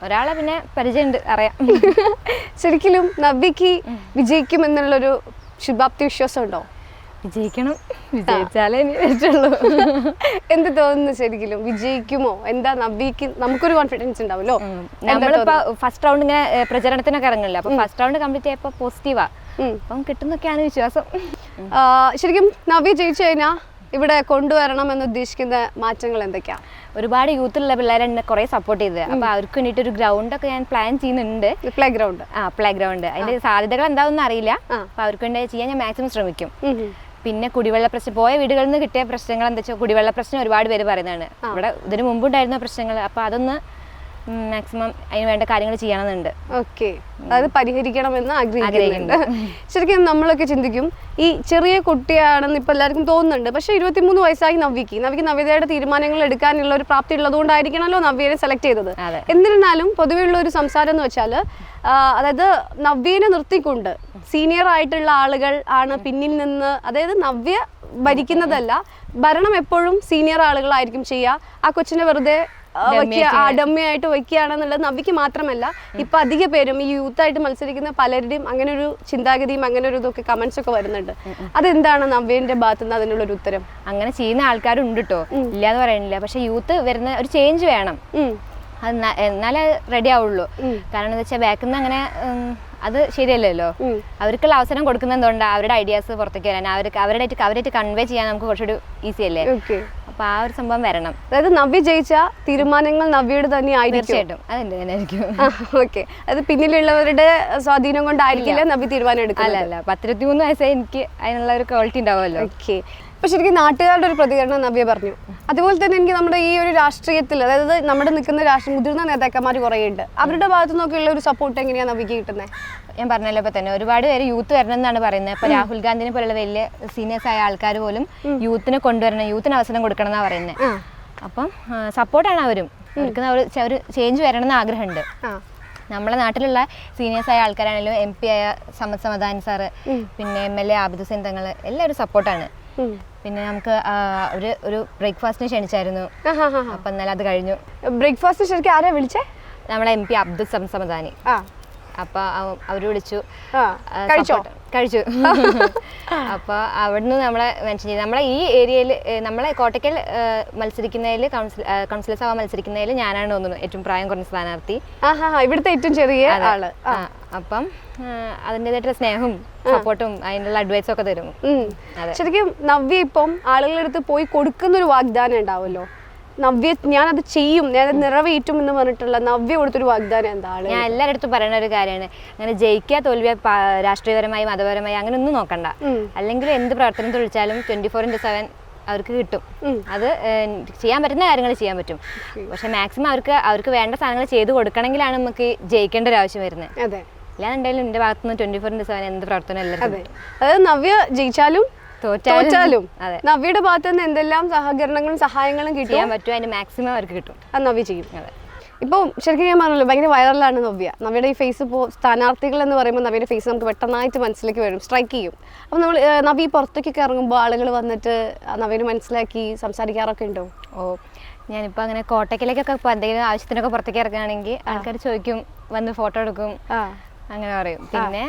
ഒരാളെ പിന്നെ പരിചയമുണ്ട് അറിയാം. (laughs) ശരിക്കും നവ്യക്ക് വിജയിക്കും എന്നുള്ളൊരു ശുഭാപ്തി വിശ്വാസം ഉണ്ടോ വിജയിക്കണം. വിജയിച്ചാലേ ഇനി പറ്റുള്ളൂ. എന്ത് തോന്നുന്നു ശരിക്കും വിജയിക്കുമോ? എന്താ നവീക്കും നമുക്കൊരു കോൺഫിഡൻസ് ഉണ്ടാവുമല്ലോ? നമ്മളിപ്പോ ഫസ്റ്റ് റൗണ്ട് ഇങ്ങനെ പ്രചരണത്തിനൊക്കെ ഇറങ്ങില്ല അപ്പൊ ഫസ്റ്റ് റൗണ്ട് കംപ്ലീറ്റ് ചെയ്യപ്പോ പോസിറ്റീവാ. അപ്പം കിട്ടുന്നൊക്കെയാണ് വിശ്വാസം. ശരിക്കും നവ്യ ജയിച്ചു കഴിഞ്ഞാൽ ഇവിടെ കൊണ്ടുവരണം എന്ന് ഉദ്ദേശിക്കുന്ന മാറ്റങ്ങൾ എന്തൊക്കെയാ? ഒരുപാട് യൂത്തിലുള്ള പിള്ളേരെ എന്നെ കുറെ സപ്പോർട്ട് ചെയ്ത്. അപ്പൊ അവർക്ക് വേണ്ടിയിട്ട് ഒരു ഗ്രൗണ്ട് ഒക്കെ ഞാൻ പ്ലാൻ ചെയ്യുന്നുണ്ട്. പ്ലേ ഗ്രൗണ്ട് ആ പ്ലേ ഗ്രൗണ്ട് അതിന്റെ സാധ്യതകൾ എന്താണെന്ന് അറിയില്ല. അപ്പൊ അവർക്ക് വേണ്ടി ചെയ്യാൻ ഞാൻ മാക്സിമം ശ്രമിക്കും. പിന്നെ കുടിവെള്ള പ്രശ്നം പോയ വീടുകളിൽ നിന്ന് കിട്ടിയ പ്രശ്നങ്ങൾ എന്താ വെച്ചാൽ കുടിവെള്ള പ്രശ്നം ഒരുപാട് പേര് പറയുന്നതാണ്. ഇവിടെ ഇതിന് മുമ്പുണ്ടായിരുന്ന പ്രശ്നങ്ങൾ. അപ്പൊ അതൊന്ന് മാക്സിമം അതിന് വേണ്ട കാര്യങ്ങൾ ചെയ്യണമെന്നുണ്ട്. ഓക്കെ അതായത് പരിഹരിക്കണമെന്ന് ആഗ്രഹിക്കുന്നുണ്ട്. ശരിക്കും നമ്മളൊക്കെ ചിന്തിക്കും ഈ ചെറിയ കുട്ടിയാണെന്ന് ഇപ്പൊ എല്ലാവർക്കും തോന്നുന്നുണ്ട്. പക്ഷെ ഇരുപത്തിമൂന്ന് വയസ്സായി നവ്യക്ക്. നവ്യക്ക് നവ്യതയുടെ തീരുമാനങ്ങൾ എടുക്കാനുള്ള ഒരു പ്രാപ്തി ഉള്ളതുകൊണ്ടായിരിക്കണമല്ലോ നവ്യനെ സെലക്ട് ചെയ്തത്. എന്നിരുന്നാലും പൊതുവെയുള്ള ഒരു സംസാരം എന്ന് വെച്ചാൽ അതായത് നവ്യനെ നിർത്തിക്കൊണ്ട് സീനിയർ ആയിട്ടുള്ള ആളുകൾ ആണ് പിന്നിൽ നിന്ന് അതായത് നവ്യ ഭരിക്കുന്നതല്ല ഭരണം എപ്പോഴും സീനിയർ ആളുകളായിരിക്കും ചെയ്യുക. ആ കൊച്ചിനെ വെറുതെ ഡമ്മയായിട്ട് വയ്ക്കുകയാണെന്നുള്ളത് നവിക്ക് മാത്രമല്ല ഇപ്പൊ അധിക പേരും ഈ യൂത്ത് ആയിട്ട് മത്സരിക്കുന്ന പലരുടെയും അങ്ങനെ ഒരു ചിന്താഗതിയും അങ്ങനെ ഒരു ഇതൊക്കെ കമന്റ്സ് ഒക്കെ വരുന്നുണ്ട്. അതെന്താണ് നവ്യന്റെ ഭാഗത്തു നിന്ന് അതിനുള്ള ഒരു ഉത്തരം? അങ്ങനെ ചെയ്യുന്ന ആൾക്കാരുണ്ട് കേട്ടോ ഇല്ലാന്ന് പറയുന്നില്ല. പക്ഷെ യൂത്ത് വരുന്ന ഒരു ചേഞ്ച് വേണം. അത് എന്നാലേ റെഡി ആവുള്ളൂ. കാരണം എന്താ വെച്ചാൽ ബാക്കിൽ നിന്ന് അങ്ങനെ അത് ശരിയല്ലല്ലോ. അവർക്കുള്ള അവസരം കൊടുക്കുന്നത് എന്തുകൊണ്ടാണ് അവരുടെ ഐഡിയാസ് പുറത്തേക്ക് വരാൻ. അവർക്ക് അവരുടെ അവരായിട്ട് കൺവേ ചെയ്യാൻ നമുക്ക് കുറച്ചുകൂടി ഈസി അല്ലേ? അപ്പോൾ ആ ഒരു സംഭവം വരണം. അതായത് നവ്യ ജയിച്ച തീരുമാനങ്ങൾ നവ്യയുടെ തന്നെ ആയിരിക്കും. തീർച്ചയായിട്ടും. അതെന്റെ തന്നെ ആയിരിക്കും. ഓക്കെ. അത് പിന്നിലുള്ളവരുടെ സ്വാധീനം കൊണ്ടായിരിക്കില്ല നവ്യ തീരുമാനം അല്ല അല്ല. പത്തിരുപത്തി മൂന്ന് വയസ്സായി എനിക്ക് അതിനുള്ള ഒരു ക്വാളിറ്റി ഉണ്ടാവുമല്ലോ. ഓക്കെ. അപ്പൊ ശരിക്കും നാട്ടുകാരുടെ ഒരു പ്രതികരണം നവ്യ പറഞ്ഞു. അതുപോലെ തന്നെ എനിക്ക് നമ്മുടെ ഈ ഒരു രാഷ്ട്രീയത്തിൽ അതായത് നമ്മുടെ നിൽക്കുന്ന രാഷ്ട്രീയ മുതിർന്ന നേതാക്കന്മാർ കുറേ ഉണ്ട് അവരുടെ ഭാഗത്തു നിന്നൊക്കെയുള്ള ഒരു സപ്പോർട്ട് എങ്ങനെയാണ് നവ്യക്ക് കിട്ടുന്നത് ഞാൻ പറഞ്ഞല്ലോ ഇപ്പൊ തന്നെ ഒരുപാട് പേര് യൂത്ത് വരണം എന്നാണ് പറയുന്നത്. ഇപ്പൊ രാഹുൽ ഗാന്ധിനെ പോലുള്ള വലിയ സീനിയേഴ്സ് ആയ ആൾക്കാർ പോലും യൂത്തിനെ കൊണ്ടുവരണം യൂത്തിന് അവസരം കൊടുക്കണം എന്നാണ് പറയുന്നത് അപ്പം സപ്പോർട്ടാണ് അവരും. അവർക്ക് അവർ ഒരു ചേഞ്ച് വരണം എന്ന് ആഗ്രഹമുണ്ട്. ആ. നമ്മളെ നാട്ടിലുള്ള സീനിയേഴ്സ് ആയ ആൾക്കാരാണെങ്കിലും എം പി ആയ സമത് സമദാൻ സാറ് പിന്നെ M L A Abid Hussain Thangal എല്ലാവരും സപ്പോർട്ടാണ്. പിന്നെ നമുക്ക് ഒരു ഒരു ബ്രേക്ക്ഫാസ്റ്റിന് ക്ഷണിച്ചായിരുന്നു. അപ്പൊ എന്നാലും അത് കഴിഞ്ഞു. ബ്രേക്ക്ഫാസ്റ്റ് ശരിക്കും ആരാ വിളിച്ചേ? നമ്മളെ എം പി അബ്ദുൽ സംസമദാനി അപ്പൊ അവർ വിളിച്ചു. കഴിച്ചോ? കഴിച്ചു. (laughs) അപ്പോൾ അവിടുന്ന് നമ്മളെ മെൻഷൻ ചെയ്തു. നമ്മളെ ഈ ഏരിയയിൽ നമ്മളെ കോട്ടയ്ക്കൽ മത്സരിക്കുന്നതിൽ കൗൺസിൽ കൗൺസിലേഴ്സ് ആവാൻ മത്സരിക്കുന്നതിൽ ഞാനാണ് തോന്നുന്നു ഏറ്റവും പ്രായം കുറഞ്ഞ സ്ഥാനാർത്ഥി. ഇവിടുത്തെ ഏറ്റവും ചെറിയ. ആൾ. അപ്പം അതിന്റെതായിട്ടുള്ള സ്നേഹവും സപ്പോർട്ടും അതിനുള്ള അഡ്വൈസും ഒക്കെ തരും. ശരിക്കും നവ്യ ഇപ്പം ആളുകളുടെ അടുത്ത് പോയി കൊടുക്കുന്ന ഒരു വാഗ്ദാനം ഉണ്ടാവുമല്ലോ? നവ്യ ഞാനത് ചെയ്യും. ഞാൻ നിറവേറ്റും എന്ന് പറഞ്ഞിട്ടുള്ള നവ്യ കൊടുത്തൊരു വാഗ്ദാനം എന്താണ്? ഞാൻ എല്ലാവരുടെ അടുത്തും പറയുന്ന ഒരു കാര്യമാണ്. അങ്ങനെ ജയിക്കുക തോൽവിയ രാഷ്ട്രീയപരമായി മതപരമായി അങ്ങനെ ഒന്നും നോക്കണ്ട. അല്ലെങ്കിൽ എന്ത് പ്രവർത്തനം തൊഴിച്ചാലും ട്വന്റി ഫോർ ഇന്റു സെവൻ അവർക്ക് കിട്ടും. അത് ചെയ്യാൻ പറ്റുന്ന കാര്യങ്ങൾ ചെയ്യാൻ പറ്റും. പക്ഷെ മാക്സിമം അവർക്ക് അവർക്ക് വേണ്ട സാധനങ്ങൾ ചെയ്തു കൊടുക്കണമെങ്കിലാണ് നമുക്ക് ജയിക്കേണ്ട ഒരു ആവശ്യം വരുന്നത്. അല്ലാന്നുണ്ടെങ്കിലും എന്റെ ഭാഗത്തുനിന്ന് ട്വന്റി ഫോർ ഇന്റു സെവൻ എന്ത് പ്രവർത്തനം എല്ലാവർക്കും അതായത് നവ്യ ജയിച്ചാലും തോറ്റാലും. (laughs) നവ്യയുടെ ഭാഗത്ത് നിന്ന് എന്തെല്ലാം സഹകരണങ്ങളും സഹായങ്ങളും കിട്ടിയാൻ പറ്റും അതിന് അതിന്റെ മാക്സിമം അവർക്ക് കിട്ടും. അത് നവ്യ ചെയ്യും. അതെ. ഇപ്പം ശരിക്കും ഞാൻ പറഞ്ഞല്ലോ ഭയങ്കര വൈറലാണ് നവ്യ. നവ്യയുടെ ഈ ഫേസ് ഇപ്പോൾ സ്ഥാനാർത്ഥികൾ എന്ന് പറയുമ്പോൾ നവ്യയുടെ ഫേസ് നമുക്ക് പെട്ടെന്നായിട്ട് മനസ്സിലേക്ക് വരും സ്ട്രൈക്ക് ചെയ്യും. അപ്പോൾ നമ്മൾ നവി നവ്യ പുറത്തേക്കൊക്കെ ഇറങ്ങുമ്പോൾ ആളുകൾ വന്നിട്ട് നവ്യനെ മനസ്സിലാക്കി സംസാരിക്കാറൊക്കെ ഉണ്ടോ? ഓ ഞാനിപ്പോൾ അങ്ങനെ കോട്ടയ്ക്കിലേക്കൊക്കെ ഇപ്പോൾ എന്തെങ്കിലും ആവശ്യത്തിനൊക്കെ പുറത്തേക്ക് ഇറങ്ങുകയാണെങ്കിൽ ആൾക്കാർ ചോദിക്കും വന്ന് ഫോട്ടോ എടുക്കും. അങ്ങനെ പറയും. പിന്നെ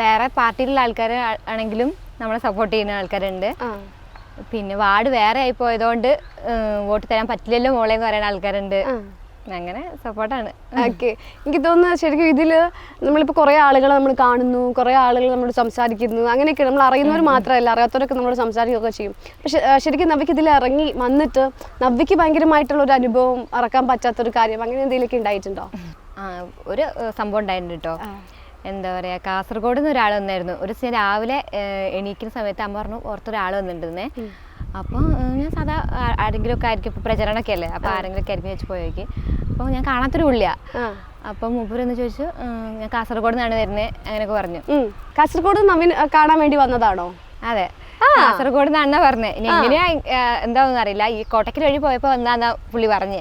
വേറെ പാർട്ടിയിലുള്ള ആൾക്കാർ ആണെങ്കിലും നമ്മളെ സപ്പോർട്ട് ചെയ്യുന്ന ആൾക്കാരുണ്ട്. പിന്നെ വാർഡ് വേറെ ആയി പോയതുകൊണ്ട് വോട്ട് തരാൻ പറ്റില്ലല്ലോ മോളെ എന്ന് പറയുന്ന ആൾക്കാരുണ്ട്. അങ്ങനെ സപ്പോർട്ടാണ് ഓക്കെ. എനിക്ക് തോന്നുന്നു ശരിക്കും ഇതിൽ നമ്മളിപ്പോൾ കുറേ ആളുകളെ നമ്മൾ കാണുന്നു കുറേ ആളുകൾ നമ്മളോട് സംസാരിക്കുന്നു അങ്ങനെയൊക്കെ നമ്മൾ അറിയുന്നവർ മാത്രമല്ല അറിയാത്തവരൊക്കെ നമ്മളോട് സംസാരിക്കുകയൊക്കെ ചെയ്യും. പക്ഷെ ശരിക്കും നവ്യക്ക് ഇതിൽ ഇറങ്ങി വന്നിട്ട് നവ്യക്ക് ഭയങ്കരമായിട്ടുള്ള ഒരു അനുഭവം പറ്റാത്ത പറ്റാത്തൊരു കാര്യം അങ്ങനെ എന്തെങ്കിലുമൊക്കെ ഉണ്ടായിട്ടുണ്ടോ? ഒരു സംഭവം ഉണ്ടായിട്ടുണ്ട് കേട്ടോ എന്താ പറയുക കാസർഗോഡ് നിന്ന് ഒരാൾ വന്നായിരുന്നു. ഒരു ദിവസം രാവിലെ എണീക്കുന്ന സമയത്ത് അമ്മ പറഞ്ഞു പുറത്തൊരാൾ വന്നിട്ടുണ്ടെന്നേ. അപ്പോൾ ഞാൻ സാധാ ആരെങ്കിലും ഒക്കെ ആയിരിക്കും ഇപ്പോൾ പ്രചരണമൊക്കെ അല്ലേ അപ്പോൾ ആരെങ്കിലും ഒക്കെ ആയിരിക്കും വെച്ച് പോയേക്ക്. അപ്പോൾ ഞാൻ കാണാത്തൊരു പുള്ളിയാ. അപ്പൊ മൂപ്പര് എന്ന് ചോദിച്ചു ഞാൻ കാസർഗോഡ് നിന്നാണ് വരുന്നത് അങ്ങനെയൊക്കെ പറഞ്ഞു. കാസർഗോഡ് നവീൻ കാണാൻ വേണ്ടി വന്നതാണോ? അതെ. കാസർഗോഡ് നിന്നാണ് പറഞ്ഞത് ഇനി എങ്ങനെയാ എന്താണെന്ന് അറിയില്ല. ഈ കോട്ടയ്ക്കൽ വഴി പോയപ്പോൾ വന്നാന്നാ പുള്ളി പറഞ്ഞ്.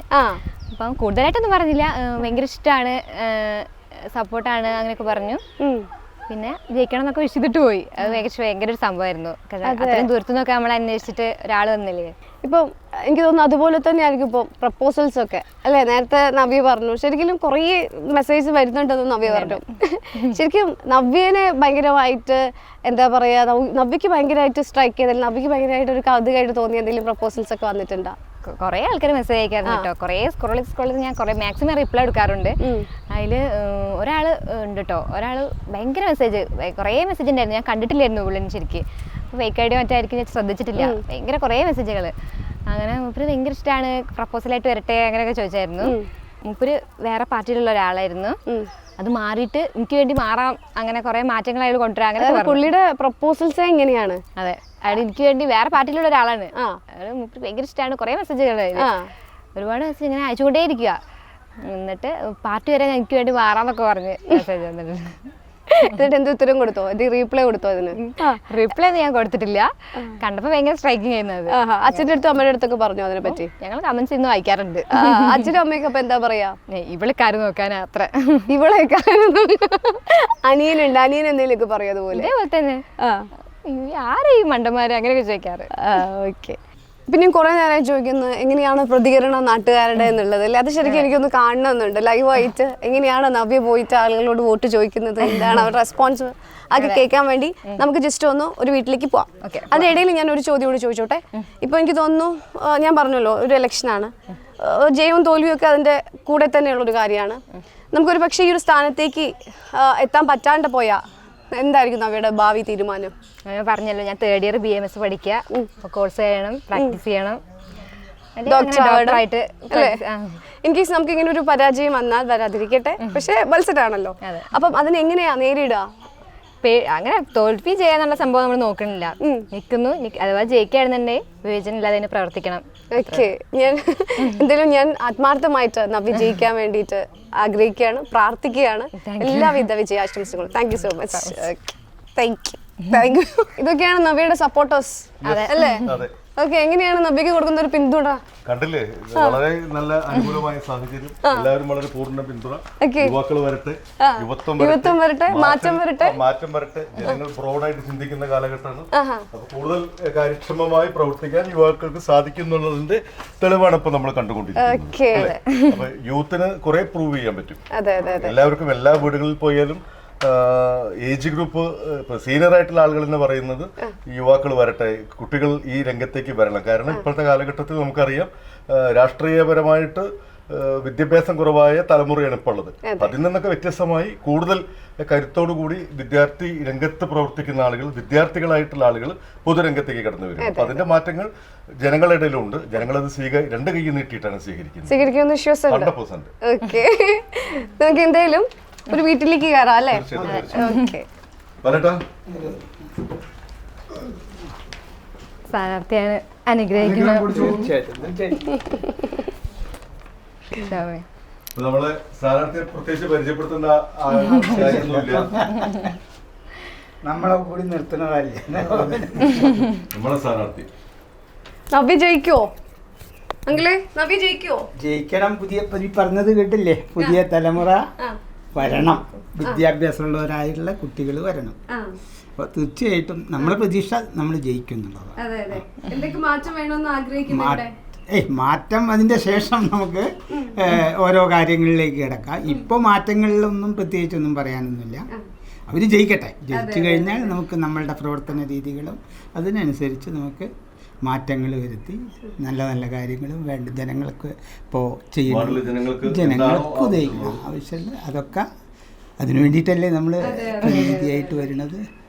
അപ്പം കൂടുതലായിട്ടൊന്നും പറഞ്ഞില്ല. ഭയങ്കര ഇഷ്ടമാണ് സപ്പോർട്ടാണ് അങ്ങനെയൊക്കെ പറഞ്ഞു. പിന്നെ ജയിക്കണം എന്നൊക്കെ വിഷ് ചെയ്തിട്ട് പോയി. അത് ഭയങ്കര ഒരു സംഭവമായിരുന്നു. അത്രയും ദൂരത്തുനിന്നൊക്കെ നമ്മൾ അന്വേഷിച്ചിട്ട് ഒരാൾ വന്നില്ലേ? ഇപ്പം എനിക്ക് തോന്നുന്നു അതുപോലെ തന്നെയായിരിക്കും ഇപ്പോൾ പ്രപ്പോസൽസ് ഒക്കെ. അല്ലേ? നേരത്തെ നവ്യ പറഞ്ഞു. ശരിക്കും കുറേ മെസ്സേജ് വരുന്നുണ്ടെന്ന് നവ്യ പറഞ്ഞു. (laughs) ശരിക്കും നവ്യനെ ഭയങ്കരമായിട്ട് എന്താ പറയുക നവ്- നവ്യക്ക് ഭയങ്കരമായിട്ട് സ്ട്രൈക്ക് ചെയ്തതിൽ നവ്യക്ക് ഭയങ്കരമായിട്ട് ഒരു കൗതുകമായിട്ട് തോന്നിയ എന്തെങ്കിലും പ്രപ്പോസൽസ് ഒക്കെ വന്നിട്ടുണ്ടോ? കുറേ ആൾക്കാർ മെസ്സേജ് അയക്കാറുണ്ട് കേട്ടോ കുറേ സ്ക്രോൾ സ്ക്രോൾ ഞാൻ കുറേ മാക്സിമം റിപ്ലൈ എടുക്കാറുണ്ട്. അതിൽ ഒരാൾ ഉണ്ട് കേട്ടോ ഒരാൾ ഭയങ്കര മെസ്സേജ് കുറേ മെസ്സേജ് ഉണ്ടായിരുന്നു. ഞാൻ കണ്ടിട്ടില്ലായിരുന്നു പുള്ളിന് ശരിക്ക്. ഫേക്ക് ഐ ഡി മറ്റായിരിക്കും ഞാൻ ശ്രദ്ധിച്ചിട്ടില്ല. ഭയങ്കര കുറേ മെസ്സേജുകൾ അങ്ങനെ മൂപ്പര് ഭയങ്കര ഇഷ്ടമാണ് പ്രപ്പോസലായിട്ട് വരട്ടെ അങ്ങനെയൊക്കെ ചോദിച്ചായിരുന്നു. മൂപ്പര് വേറെ പാർട്ടിയിലുള്ള ഒരാളായിരുന്നു. അത് മാറിയിട്ട് എനിക്ക് വേണ്ടി മാറാം. അങ്ങനെ കുറെ മാറ്റങ്ങൾ അയാൾ കൊണ്ടുവരാം. അങ്ങനെ പുള്ളിയുടെ പ്രപ്പോസൽസ് എങ്ങനെയാണ്? അതെ. അയാൾ എനിക്ക് വേണ്ടി വേറെ പാർട്ടിയിലുള്ള ഒരാളാണ്. അയാൾ മൂപ്പര് ഭയങ്കര ഇഷ്ടമാണ് കുറെ മെസ്സേജുകൾ ഒരുപാട് മെസ്സേജ് ഇങ്ങനെ അയച്ചുകൊണ്ടേ ഇരിക്കുക എന്നിട്ട് പാർട്ടി വരെ എനിക്ക് വേണ്ടി മാറാന്നൊക്കെ പറഞ്ഞ് മെസ്സേജ് വന്നിട്ടുണ്ട്. എന്നിട്ട് എന്ത് ഉത്തരം കൊടുത്തോ? ഇത് റീപ്ലൈ കൊടുത്തോ അതിന്? റിപ്ലൈ ഒന്നും ഞാൻ കൊടുത്തിട്ടില്ല. കണ്ടപ്പോ ഭയങ്കര സ്ട്രൈക്കിംഗ് ചെയ്യുന്നത് അച്ഛന്റെ അച്ഛന്റെ അടുത്തും അമ്മയുടെ അടുത്തൊക്കെ പറഞ്ഞു അതിനെ പറ്റി ഞങ്ങൾ കമന്റ്സ് ഇന്ന് വായിക്കാറുണ്ട്. അച്ഛനും അമ്മയൊക്കെ അപ്പൊ എന്താ പറയാ? ഇവളിക്കാരും നോക്കാനാ അത്ര. ഇവളെയൊക്കെ അനിയനുണ്ട് അനിയൻ എന്തെങ്കിലുമൊക്കെ പറയും അതുപോലെ? ഇതേപോലെ തന്നെ ആരെയും മണ്ടന്മാര് അങ്ങനെയൊക്കെ ചോദിക്കാറ്. ഓക്കെ. പിന്നെയും കുറെ നേരമായി ചോദിക്കുന്നത് എങ്ങനെയാണ് പ്രതികരണം നാട്ടുകാരുടെ എന്നുള്ളത്? അല്ലേ? അത് ശരിക്കും എനിക്കൊന്ന് കാണണമെന്നുണ്ട്. ലൈവായിട്ട് എങ്ങനെയാണ് നവ്യ പോയിട്ട് ആളുകളോട് വോട്ട് ചോദിക്കുന്നത്? എന്താണ് അവരുടെ റെസ്പോൺസ് അതൊക്കെ കേൾക്കാൻ വേണ്ടി നമുക്ക് ജസ്റ്റ് ഒന്ന് ഒരു വീട്ടിലേക്ക് പോവാം. അതിനിടയിൽ ഞാൻ ഒരു ചോദ്യം കൂടി ചോദിച്ചോട്ടെ? ഇപ്പൊ എനിക്ക് തോന്നുന്നു ഞാൻ പറഞ്ഞല്ലോ ഒരു ഇലക്ഷനാണ് ജയവും തോൽവിയും ഒക്കെ അതിന്റെ കൂടെ തന്നെയുള്ള ഒരു കാര്യമാണ് നമുക്കൊരു പക്ഷേ ഈ ഒരു സ്ഥാനത്തേക്ക് എത്താൻ പറ്റാണ്ട് പോയാൽ എന്തായിരിക്കും നവ്യയുടെ ഭാവി തീരുമാനം? ഞാൻ പറഞ്ഞല്ലോ ഞാൻ third year B M S പഠിക്കുക. കോഴ്സ് ചെയ്യണം പ്രാക്ടീസ് ചെയ്യണം. ഡോക്ടറായിട്ട് ആ. ഇൻ കേസ് നമുക്ക് ഇങ്ങനെ ഒരു പരാജയം വന്നാൽ വരാതിരിക്കട്ടെ. പക്ഷേ മത്സരമാണല്ലോ. അപ്പം അതിനെങ്ങനെയാ നേരിടുക? അങ്ങനെ തോൽവി ചെയ്യാന്നുള്ള സംഭവം നമ്മൾ നോക്കണില്ല. നിൽക്കുന്നു അഥവാ ജയിക്കുകയാണെന്നുണ്ടെങ്കിൽ വിവേചനം ഇല്ലാതെ അതിന് പ്രവർത്തിക്കണം. ഓക്കെ. ഞാൻ എന്തായാലും ഞാൻ ആത്മാർത്ഥമായിട്ട് വിജയിക്കാൻ ജയിക്കാൻ വേണ്ടിയിട്ട് ആഗ്രഹിക്കുകയാണ് പ്രാർത്ഥിക്കുകയാണ്. എല്ലാവിധ വിജയാശംസകളും. Thank you so much thank you thank you ഇതൊക്കെയാണ് നബിയുടെ സപ്പോർട്ടേഴ്സ് അല്ലേ? ഓക്കെ എങ്ങനെയാണ് നബിക്ക് കൊടുക്കുന്ന ഒരു പിന്തുണ? കണ്ടില്ലേ? വളരെ നല്ല അനുകൂലമായ സാഹചര്യം. എല്ലാവരും വളരെ പൂർണ പിന്തുണ. യുവാക്കൾ വരട്ടെ യുവത്വം വരട്ടെ, മാറ്റം വരട്ടെ. മാറ്റം വരട്ടെ. ജനങ്ങൾ ബ്രോഡായിട്ട് ചിന്തിക്കുന്ന കാലഘട്ടമാണ്. അപ്പൊ കൂടുതൽ കാര്യക്ഷമമായി പ്രവർത്തിക്കാൻ യുവാക്കൾക്ക് സാധിക്കുന്നുള്ളതിന്റെ തെളിവാണ് ഇപ്പൊ നമ്മൾ കണ്ടുകൊണ്ടിരിക്കുന്നത്? അപ്പൊ യൂത്തിന് കുറെ പ്രൂവ് ചെയ്യാൻ പറ്റും. എല്ലാവർക്കും എല്ലാ വീടുകളിൽ പോയാലും ഏജ് ഗ്രൂപ്പ് ഇപ്പൊ സീനിയർ ആയിട്ടുള്ള ആളുകൾ എന്ന് പറയുന്നത് യുവാക്കൾ വരട്ടെ കുട്ടികൾ ഈ രംഗത്തേക്ക് വരണം. കാരണം ഇപ്പോഴത്തെ കാലഘട്ടത്തിൽ നമുക്കറിയാം രാഷ്ട്രീയപരമായിട്ട് വിദ്യാഭ്യാസം കുറവായ തലമുറയാണ് ഇപ്പോൾ ഉള്ളത്. അതിൽ നിന്നൊക്കെ വ്യത്യസ്തമായി കൂടുതൽ കരുത്തോടു കൂടി വിദ്യാർത്ഥി രംഗത്ത് പ്രവർത്തിക്കുന്ന ആളുകൾ വിദ്യാർത്ഥികളായിട്ടുള്ള ആളുകൾ പൊതുരംഗത്തേക്ക് കടന്നു വരും അപ്പൊ അതിന്റെ മാറ്റങ്ങൾ ജനങ്ങളുടെ ഇടയിലുണ്ട്. ജനങ്ങളത് സ്വീക രണ്ട് കൈ നീട്ടിയിട്ടാണ് സ്വീകരിക്കുന്നത്. സ്വീകരിക്കുമെന്ന് ഓക്കെ. നമുക്ക് എന്തായാലും ഒരു വീട്ടിലേക്ക് കയറാം അല്ലേ? ഓക്കെ. സ്ഥാനാർത്ഥിയാണ് അനുഗ്രഹിക്കുന്നത്. നമ്മൾ നമ്മളെ സ്ഥാനാർത്ഥിയെ പ്രത്യേകിച്ച് പരിചയപ്പെടുത്തേണ്ട നമ്മളെ കൂടി നിർത്തുന്നതല്ലേ നമ്മളെ സ്ഥാനാർത്ഥി. നവ്യ ജയിക്കോ? അങ്കിളെ നവ്യ ജയിക്കോ? ജയിക്കണം പുതിയ പറഞ്ഞത് കേട്ടില്ലേ? പുതിയ തലമുറ. വരണം. വിദ്യാഭ്യാസമുള്ളവരായിട്ടുള്ള കുട്ടികൾ വരണം. അപ്പോൾ തീർച്ചയായിട്ടും നമ്മളെ പ്രതീക്ഷ നമ്മൾ ജയിക്കുന്നുള്ളതാണ് അതിന്റെ ഏയ് മാറ്റം അതിന്റെ ശേഷം നമുക്ക് ഓരോ കാര്യങ്ങളിലേക്ക് കിടക്കാം. ഇപ്പോൾ മാറ്റങ്ങളിലൊന്നും പ്രത്യേകിച്ചൊന്നും പറയാനൊന്നുമില്ല. അവർ ജയിക്കട്ടെ. ജയിച്ചു കഴിഞ്ഞാൽ നമുക്ക് നമ്മളുടെ പ്രവർത്തന രീതികളും അതിനനുസരിച്ച് നമുക്ക് മാറ്റങ്ങൾ വരുത്തി നല്ല നല്ല കാര്യങ്ങളും വേണ്ട ജനങ്ങൾക്ക് ഇപ്പോൾ ചെയ്യുന്നു. ജനങ്ങൾക്ക് ഉദയിക്കണം ആവശ്യമുള്ള അതൊക്കെ അതിനു വേണ്ടിയിട്ടല്ലേ നമ്മൾ പ്രതിനിധിയായിട്ട് വരുന്നത്.